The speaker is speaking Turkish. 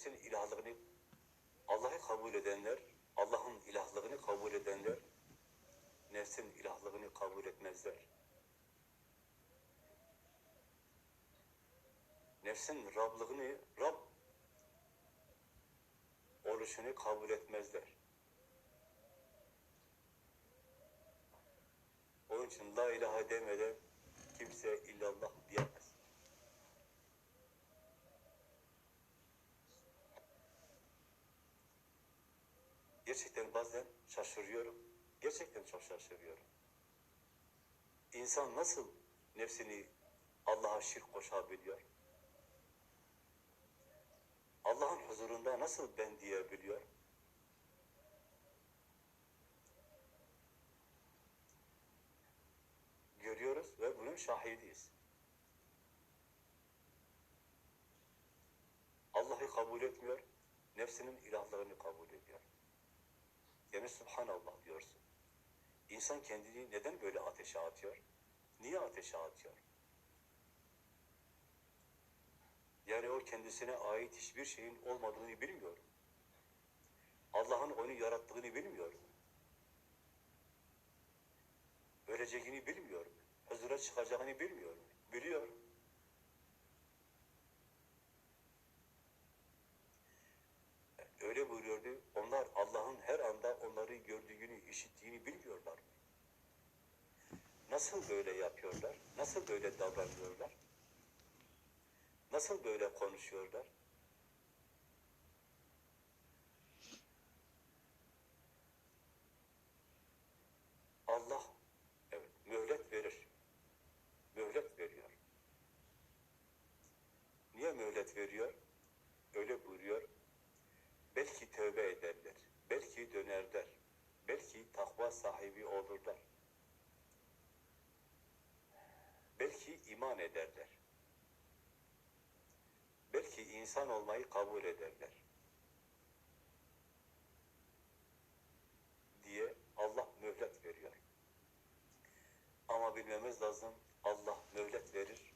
nefsin ilahlığını Allah'ı kabul edenler, Allah'ın ilahlığını kabul edenler, nefsin ilahlığını kabul etmezler. Nefsin Rablığını, Rab oluşunu kabul etmezler. Onun için la ilahe demeden kimse illallah diyemez. Gerçekten bazen şaşırıyorum. Gerçekten çok şaşırıyorum. İnsan nasıl nefsini Allah'a şirk koşabiliyor? Allah'ın huzurunda nasıl ben diyebiliyor? Görüyoruz ve bunun şahidiyiz. Allah'ı kabul etmiyor, nefsinin ilahlığını kabul ediyor. Yani Subhanallah diyorsun. İnsan kendini neden böyle ateşe atıyor? Niye ateşe atıyor? Yani o kendisine ait hiçbir şeyin olmadığını bilmiyor. Allah'ın onu yarattığını bilmiyor. Öleceğini bilmiyor. Huzura çıkacağını bilmiyor. Biliyor. Öyle buyuruyordu. Onlar Nasıl böyle yapıyorlar? Nasıl böyle davranıyorlar? Nasıl böyle konuşuyorlar? Allah evet mühlet verir. Mühlet veriyor. Niye mühlet veriyor? Öyle buyuruyor. Belki tövbe ederler. Belki dönerler. Belki takva sahibi olurlar. Belki iman ederler. Belki insan olmayı kabul ederler. Diye Allah mühlet veriyor. Ama bilmemiz lazım Allah mühlet verir